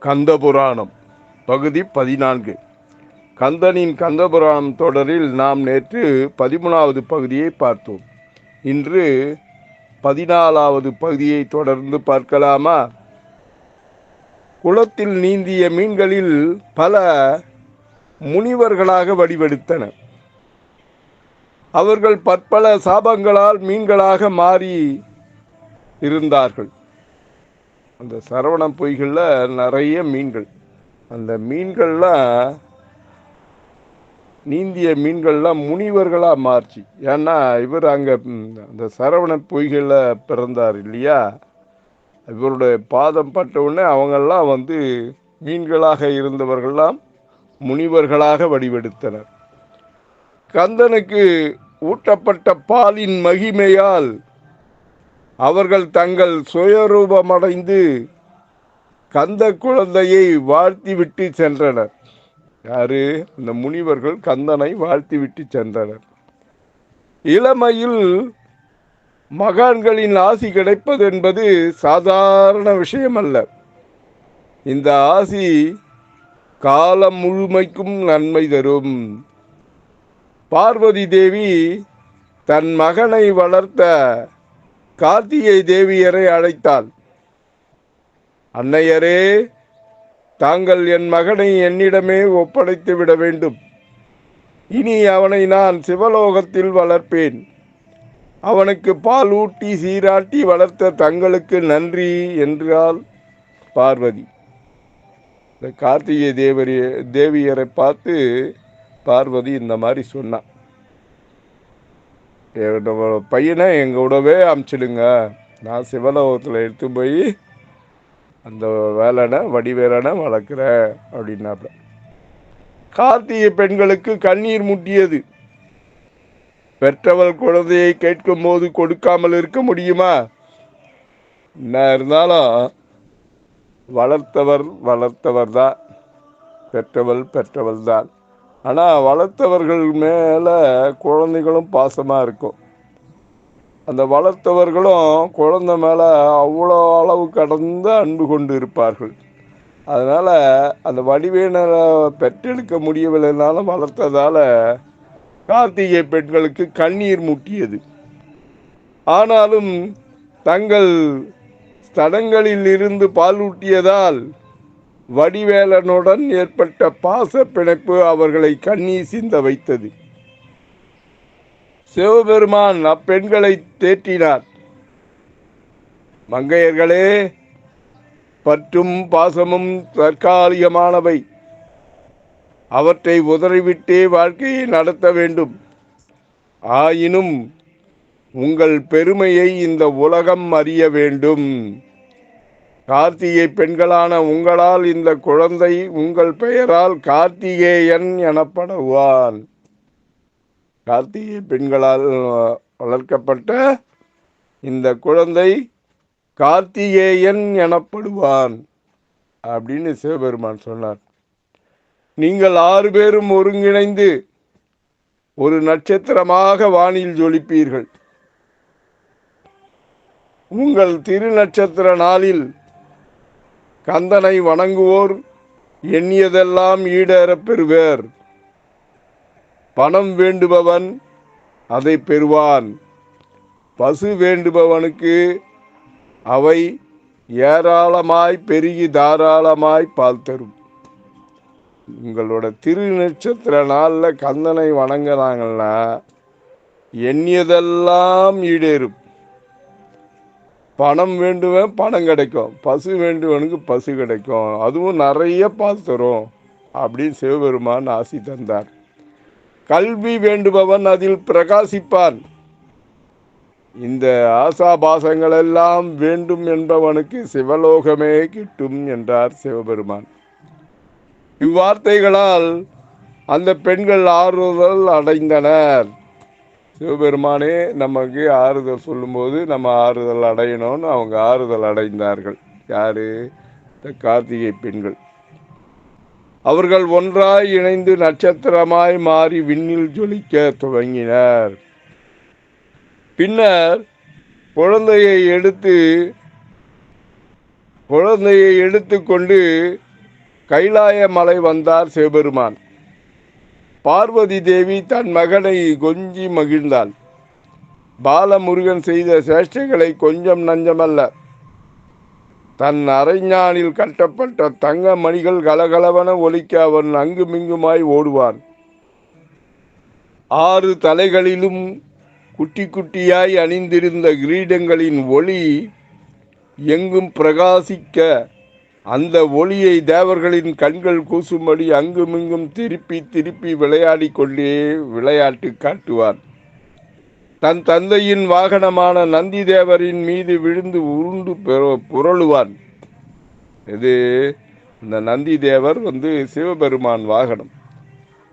கந்த புராணம் பகுதி பதினான்கு. கந்தனின் கந்தபுராணம் தொடரில் நாம் நேற்று பதிமூணாவது பகுதியை பார்த்தோம். இன்று பதினாலாவது பகுதியை தொடர்ந்து பார்க்கலாமா? குளத்தில் நீந்திய மீன்களில் பல முனிவர்களாக வடிவெடுத்தன. அவர்கள் பற்பல சாபங்களால் மீன்களாக மாறி இருந்தார்கள். அந்த சரவணம் பொய்களில் நிறைய மீன்கள். அந்த மீன்கள்லாம் நீந்திய மீன்கள்லாம் முனிவர்களாக மாறுச்சு. ஏன்னா இவர் அங்கே அந்த சரவண பொய்களில் பிறந்தார் இல்லையா? இவருடைய பாதம் பட்டவுடனே அவங்கெல்லாம் வந்து மீன்களாக இருந்தவர்கள்லாம் முனிவர்களாக வடிவெடுத்தனர். கந்தனுக்கு ஊட்டப்பட்ட பாலின் மகிமையால் அவர்கள் தங்கள் சுயரூபமடைந்து கந்த குழந்தையை வாழ்த்தி விட்டு சென்றனர். யாரு? அந்த முனிவர்கள் கந்தனை வாழ்த்தி விட்டு சென்றனர். இளமையில் மகான்களின் ஆசி கிடைப்பது என்பது சாதாரண விஷயம் அல்ல இந்த ஆசி காலம் முழுமைக்கும் நன்மை தரும். பார்வதி தேவி தன் மகனை வளர்த்த கார்த்திகை தேவியரை அழைத்தாள். அன்னையரே தாங்கள் என் மகனை என்னிடமே ஒப்படைத்து விட வேண்டும். இனி அவனை நான் சிவலோகத்தில் வளர்ப்பேன். அவனுக்கு பால் ஊட்டி சீராட்டி வளர்த்த தங்களுக்கு நன்றி என்றால் பார்வதி. இந்த கார்த்திகை தேவரிய தேவியரை பார்த்து பார்வதி இந்த மாதிரி சொன்னான் என்னோட பையனை எங்கள் கூடவே அமுச்சிடுங்க. நான் சிவலோகத்தில் எடுத்து போய் அந்த வேலனை வடிவேலனை வளர்க்குறேன் அப்படின்னாப்புல கார்த்திகை பெண்களுக்கு கண்ணீர் முட்டியது. பெற்றவள் குழந்தையை கேட்கும் போது கொடுக்காமல் இருக்க முடியுமா? என்ன இருந்தாலும் வளர்த்தவர் வளர்த்தவர் தான். பெற்றவள் பெற்றவள் தான் ஆனால் வளர்த்தவர்கள் மேலே குழந்தைகளும் பாசமாக இருக்கும். அந்த வளர்த்தவர்களும் குழந்தை மேலே அவ்வளோ அளவு கடந்த அன்பு கொண்டு இருப்பார்கள். அதனால் அந்த வடிவேனரை பெற்றெடுக்க முடியவில்லைனாலும் வளர்த்ததால் கார்த்திகை பெண்களுக்கு கண்ணீர் முட்டியது. ஆனாலும் தங்கள் ஸ்தலங்களில் இருந்து பாலூட்டியதால் வடிவேலனுடன் ஏற்பட்ட பாச பிணைப்பு அவர்களை கண்ணீர் சிந்த வைத்தது. சிவபெருமான் அப்பெண்களை தேற்றினார். மங்கையர்களே பற்றும் பாசமும் தற்காலிகமானவை. அவற்றை உதறிவிட்டே வாழ்க்கையை நடத்த வேண்டும். ஆயினும் உங்கள் பெருமையை இந்த உலகம் அறிய வேண்டும். கார்த்திகை பெண்களான உங்களால் இந்த குழந்தை உங்கள் பெயரால் கார்த்திகேயன் எனப்படுவான். கார்த்திகை பெண்களால் வளர்க்கப்பட்ட இந்த குழந்தை கார்த்திகேயன் எனப்படுவான் அப்படின்னு சிவபெருமான் சொன்னார். நீங்கள் ஆறு பேரும் ஒருங்கிணைந்து ஒரு நட்சத்திரமாக வானில் ஜொலிப்பீர்கள். உங்கள் திருநட்சத்திர நாளில் கந்தனை வணங்குவோர் எண்ணியதெல்லாம் ஈடேறப் பெறுவர். பணம் வேண்டுபவன் அதை பெறுவான். பசு வேண்டுபவனுக்கு அவை ஏராளமாய் பெருகி தாராளமாய் பால் தரும். உங்களோட திரு நட்சத்திர நாளில் கந்தனை வணங்கினாங்கன்னா எண்ணியதெல்லாம் ஈடேறும். பணம் வேண்டுவன் பணம் கிடைக்கும். பசு வேண்டுவனுக்கு பசு கிடைக்கும். அதுவும் நிறைய பால் தரும். அப்படின்னு சிவபெருமான் ஆசி தந்தார். கல்வி வேண்டுபவன் அதில் பிரகாசிப்பான். இந்த ஆசாபாசங்கள் எல்லாம் வேண்டும் என்பவனுக்கு சிவலோகமே கிட்டும் என்றார் சிவபெருமான். இவ்வார்த்தைகளால் அந்த பெண்கள் ஆறுதல் அடைந்தனர். சிவபெருமானே நமக்கு ஆறுதல் சொல்லும்போது நம்ம ஆறுதல் அடையணும்னு அவங்க ஆறுதல் அடைந்தார்கள். யாரு? இந்த கார்த்திகை பெண்கள். அவர்கள் ஒன்றாய் இணைந்து நட்சத்திரமாய் மாறி விண்ணில் ஜொலிக்க துவங்கினர். பின்னர் குழந்தையை எடுத்து குழந்தையை எடுத்துக்கொண்டு கைலாய மலை வந்தார் சிவபெருமான். பார்வதி தேவி தன் மகனை கொஞ்சி மகிழ்ந்தாள். பாலமுருகன் செய்த சேஷ்டைகளை கொஞ்சம் நஞ்சமல்ல. தன் அரைஞானில் கட்டப்பட்ட தங்க மணிகள் கலகலவன ஒலிக்க அவன் அங்குமிங்குமாய் ஓடுவான். ஆறு தலைகளிலும் குட்டி குட்டியாய் அணிந்திருந்த கிரீடங்களின் ஒளி எங்கும் பிரகாசிக்க அந்த ஒளியை தேவர்களின் கண்கள் கூசும்படி அங்குமிங்கும் திருப்பி திருப்பி விளையாடி கொண்டே விளையாட்டு காட்டுவார். தன் தந்தையின் வாகனமான நந்தி தேவரின் மீது விழுந்து உருண்டு பெற- புரளுவான். இது இந்த நந்தி தேவர் வந்து சிவபெருமான் வாகனம்.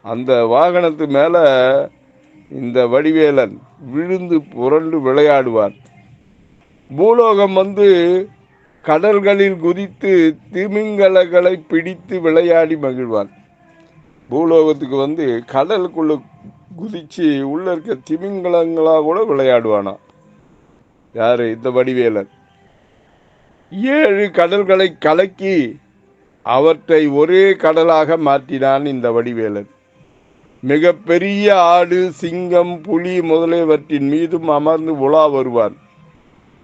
அந்த வாகனத்து மேலே இந்த வடிவேலன் விழுந்து புரண்டு விளையாடுவான் பூலோகம் வந்து கடல்களில் குதித்து திமிங்கலங்களை பிடித்து விளையாடி மகிழ்வான் பூலோகத்துக்கு வந்து கடலுக்குள்ள குதிச்சு உள்ள இருக்க திமிங்கலங்களாக கூட விளையாடுவானா? யாரு? இந்த வடிவேலன். ஏழு கடல்களை கலக்கி அவற்றை ஒரே கடலாக மாற்றினான் இந்த வடிவேலன். மிகப்பெரிய ஆடு சிங்கம் புலி முதலியவற்றின் மீதும் அமர்ந்து உலா வருவான்.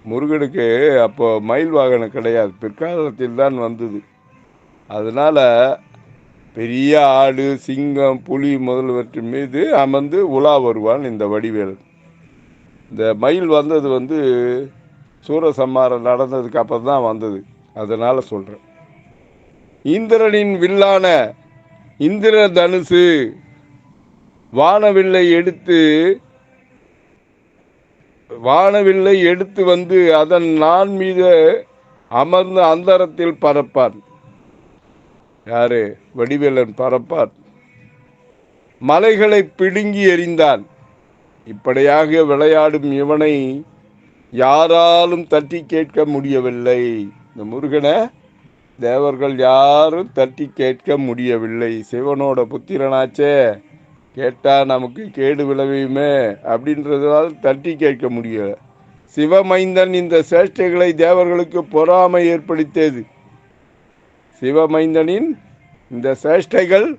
முருகனுக்கு அப்போ மயில் வாகனம் கிடையாது. பிற்காலத்தில் தான் வந்தது. அதனால் பெரிய ஆடு சிங்கம் புலி முதல்வற்றின் மீது அமர்ந்து உலா வருவான் இந்த வடிவேலன். இந்த மயில் வந்தது வந்து சூரசம்மாரம் நடந்ததுக்கு அப்புறம் தான் வந்தது. அதனால் சொல்கிறேன் இந்திரனின் வில்லான இந்திர தனுசு வானவில்லை எடுத்து வானவில்லை எடுத்து வந்து அதன் நான் மீது அமர்ந்து அந்தரத்தில் பறப்பார் யாரு? வடிவேலன் பறப்பார் மலைகளை பிடுங்கி எறிந்தான் இப்படியாக விளையாடும் இவனை யாராலும் தட்டி கேட்க முடியவில்லை. இந்த முருகனை தேவர்கள் யாரும் தட்டி கேட்க முடியவில்லை. சிவனோட புத்திரனாச்சே. கேட்டால் நமக்கு கேடு விளைவியுமே அப்படின்றதால் தட்டி கேட்க முடியல. சிவமைந்தன் இந்த சேஷ்டைகளை தேவர்களுக்கு பொறாமை ஏற்படுத்தியது. சிவமைந்தனின் இந்த சேஷ்டைகள்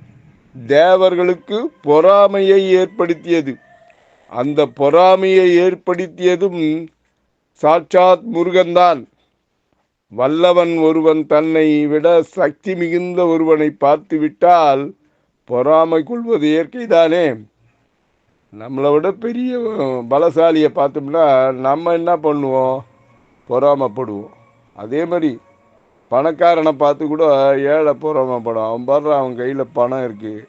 தேவர்களுக்கு பொறாமையை ஏற்படுத்தியது. அந்த பொறாமையை ஏற்படுத்தியதும் சாட்சாத் முருகன்தான். வல்லவன் ஒருவன் தன்னை விட சக்தி மிகுந்த ஒருவனை பார்த்து விட்டால் பொறாமை கொள்வது இயற்கை தானே நம்மளை விட பெரிய பலசாலியை பார்த்தோம்னா நம்ம என்ன பண்ணுவோம்? பொறாமப்படுவோம். அதே மாதிரி பணக்காரனை பார்த்து கூட ஏழை பொறாமப்படும். அவன் பாடுற அவன் கையில் பணம் இருக்குது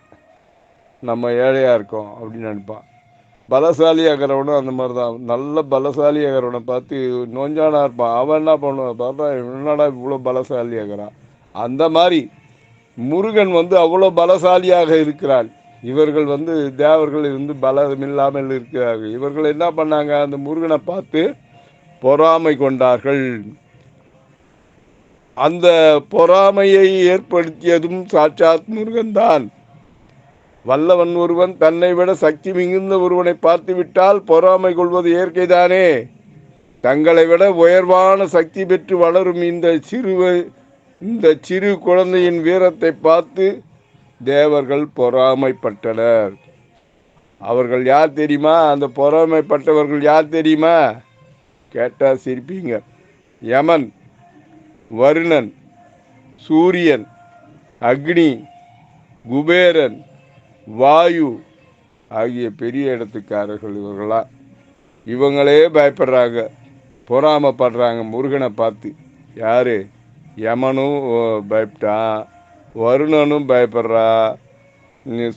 நம்ம ஏழையாக இருக்கோம் அப்படின்னு நினைப்பான். பலசாலியாகிறவனும் அந்த மாதிரி தான் நல்ல பலசாலியாகிறவனை பார்த்து நோஞ்சானா இருப்பான். அவன் என்ன பண்ணுவான்? பார்த்தா என்னடா இவ்வளோ பலசாலியாகிறான்? அந்த மாதிரி முருகன் வந்து அவ்வளோ பலசாலியாக இருக்கிறான் இவர்கள் வந்து தேவர்கள் இருந்து பலம் இல்லாமல் இருக்கிறார்கள். இவர்கள் என்ன பண்ணாங்க? அந்த முருகனை பார்த்து பொறாமை கொண்டார்கள். அந்த பொறாமையை ஏற்படுத்தியதும் சாட்சாத் முருகன்தான் வல்லவன் ஒருவன் தன்னை விட சக்தி மிகுந்த ஒருவனை பார்த்துவிட்டால் பொறாமை கொள்வது இயற்கைதானே? தங்களை விட உயர்வான சக்தி பெற்று வளரும் இந்த சிறுவ இந்த சிறு குழந்தையின் வீரத்தை பார்த்து தேவர்கள் பொறாமைப்பட்டனர். அவர்கள் யார் தெரியுமா? அந்த பொறாமைப்பட்டவர்கள் யார் தெரியுமா? கேட்டால் சிரிப்பீங்க. யமன் வருணன் சூரியன் அக்னி குபேரன் வாயு ஆகிய பெரிய இடத்துக்காரர்கள் இவர்களா? இவங்களே பயப்படுறாங்க பொறாமப்படுறாங்க முருகனை பார்த்து. யாரு? யமனும் ஓ, பயப்பட்டான் வருணனும் பயப்படுறா.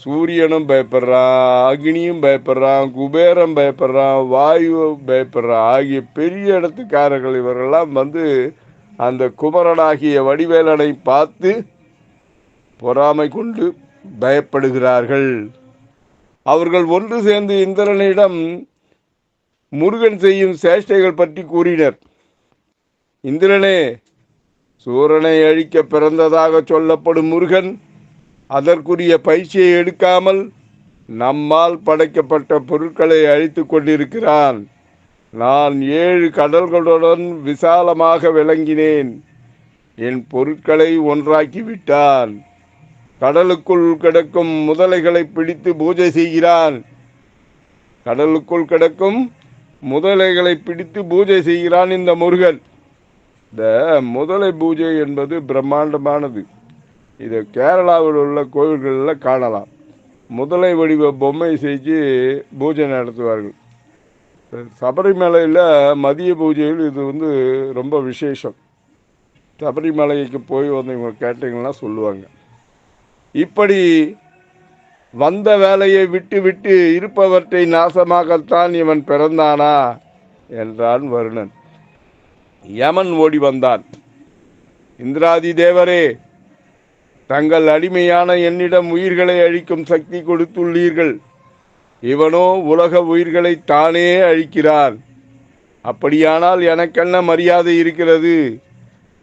சூரியனும் பயப்படுறான் அக்னியும் பயப்படுறான் குபேரம் பயப்படுறான் வாயு பயப்படுறான் ஆகிய பெரிய இடத்துக்காரர்கள் இவரெல்லாம் வந்து அந்த குமரனாகிய வடிவேலனை பார்த்து பொறாமை கொண்டு பயப்படுகிறார்கள். அவர்கள் ஒன்று சேர்ந்து இந்திரனிடம் முருகன் செய்யும் சேஷ்டைகள் பற்றி கூறினர். இந்திரனே சூரனை அழிக்க பிறந்ததாக சொல்லப்படும் முருகன் அதற்குரிய பயிற்சியை எடுக்காமல் நம்மால் படைக்கப்பட்ட பொருட்களை அழித்து கொண்டிருக்கிறான். நான் ஏழு கடல்களுடன் விசாலமாக விளங்கினேன். என் பொருட்களை ஒன்றாக்கி விட்டான். கடலுக்குள் கிடக்கும் முதலைகளை பிடித்து பூஜை செய்கிறான். கடலுக்குள் கிடக்கும் முதலைகளை பிடித்து பூஜை செய்கிறான் இந்த முருகன். இந்த முதலை பூஜை என்பது பிரம்மாண்டமானது. இதை கேரளாவில் உள்ள கோவில்களில் காணலாம். முதலை வடிவ பொம்மை செஞ்சு பூஜை நடத்துவார்கள். சபரிமலையில் மதிய பூஜையில் இது வந்து ரொம்ப விசேஷம். சபரிமலைக்கு போய் வந்து இவங்க கேட்டிங்கன்னா சொல்லுவாங்க. இப்படி வந்த வேலையை விட்டு விட்டு இருப்பவற்றை நாசமாகத்தான் இவன் பிறந்தானா? என்றான் வருணன். யமன் ஓடி வந்தான். இந்திராதி தேவரே தங்கள் அடிமையான என்னிடம் உயிர்களை அழிக்கும் சக்தி கொடுத்துள்ளீர்கள். இவனோ உலக உயிர்களை தானே அழிக்கிறான் அப்படியானால் எனக்கென்ன மரியாதை இருக்கிறது?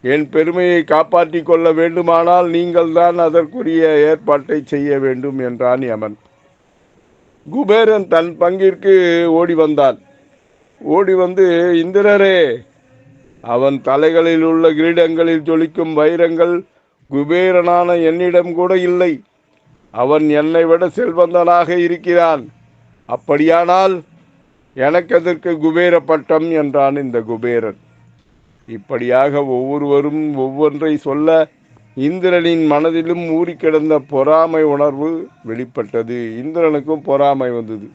என் பெருமையை காப்பாற்றிக் கொள்ள வேண்டுமானால் நீங்கள்தான் அதற்குரிய ஏற்பாட்டை செய்ய வேண்டும் என்றான் யமன். குபேரன் தன் பங்கிற்கு ஓடி வந்தான். ஓடி வந்து இந்திரரே அவன் தலைகளில் உள்ள கிரீடங்களில் ஜொலிக்கும் வைரங்கள் குபேரனான என்னிடம் கூட இல்லை. அவன் என்னை விட செல்வந்தனாக இருக்கிறான். அப்படியானால் எனக்கு அதற்கு குபேர பட்டம் என்றான் இந்த குபேரன். இப்படியாக ஒவ்வொருவரும் ஒவ்வொன்றை சொல்ல இந்திரனின் மனதிலும் ஊறி கிடந்த பொறாமை உணர்வு வெளிப்பட்டது. இந்திரனுக்கும் பொறாமை வந்தது.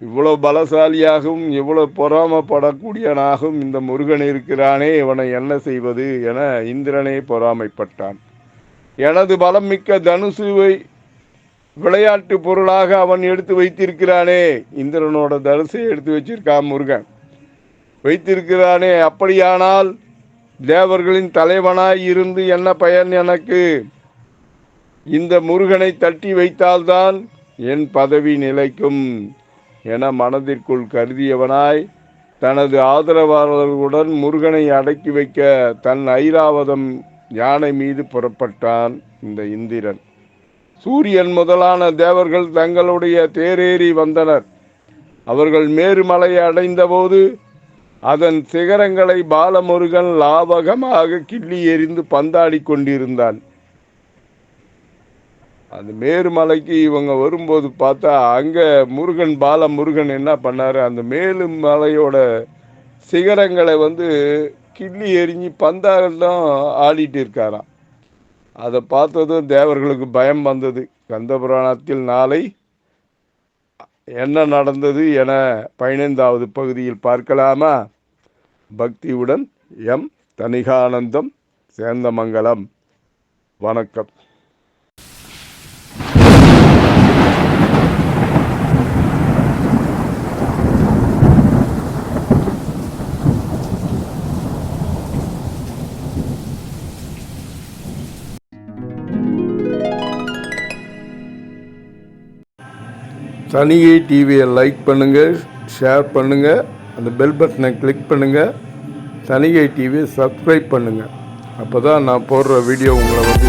இவ்வளோ பலசாலியாகவும் இவ்வளோ பொறாமப்படக்கூடியனாகவும் இந்த முருகன் இருக்கிறானே இவனை என்ன செய்வது என இந்திரனே பொறாமைப்பட்டான். எனது பலம் மிக்க தனுசுவை விளையாட்டு பொருளாக அவன் எடுத்து வைத்திருக்கிறானே இந்திரனோட தனுசை எடுத்து வச்சிருக்கான் முருகன். வைத்திருக்கிறானே அப்படியானால் தேவர்களின் தலைவனாய் இருந்து என்ன பயன் எனக்கு? இந்த முருகனை தட்டி வைத்தால்தான் என் பதவி நிலைக்கும். என மனதிற்குள் கருதியவனாய் தனது ஆதரவாளர்களுடன் முருகனை அடக்கி வைக்க தன் ஐராவதம் யானை மீது புறப்பட்டான் இந்த இந்திரன். சூரியன் முதலான தேவர்கள் தங்களுடைய தேரேறி வந்தனர். அவர்கள் மேருமலையை அடைந்தபோது அதன் சிகரங்களை பாலமுருகன் லாவகமாக கிள்ளி எறிந்து பந்தாடி கொண்டிருந்தான். அந்த மேருமலைக்கு இவங்க வரும்போது பார்த்தா அங்கே முருகன் பால முருகன் என்ன பண்ணார்? அந்த மேலு மலையோட சிகரங்களை வந்து கிள்ளி எரிஞ்சு பந்தாட்டம் ஆடிட்டு இருக்காராம். அதை பார்த்ததும் தேவர்களுக்கு பயம் வந்தது. கந்த புராணத்தில் நாளை என்ன நடந்தது என பதினைந்தாவது பகுதியில் பார்க்கலாமா? பக்தியுடன் எம் தனிகானந்தம் சேந்தமங்கலம். வணக்கம். தனியை டிவியை லைக் பண்ணுங்கள் ஷேர் பண்ணுங்கள் அந்த பெல் பட்டனை கிளிக் பண்ணுங்கள் சனிகை டிவியை சப்ஸ்கிரைப் பண்ணுங்கள் அப்போ தான் நான் போடுற வீடியோ உங்களை வந்து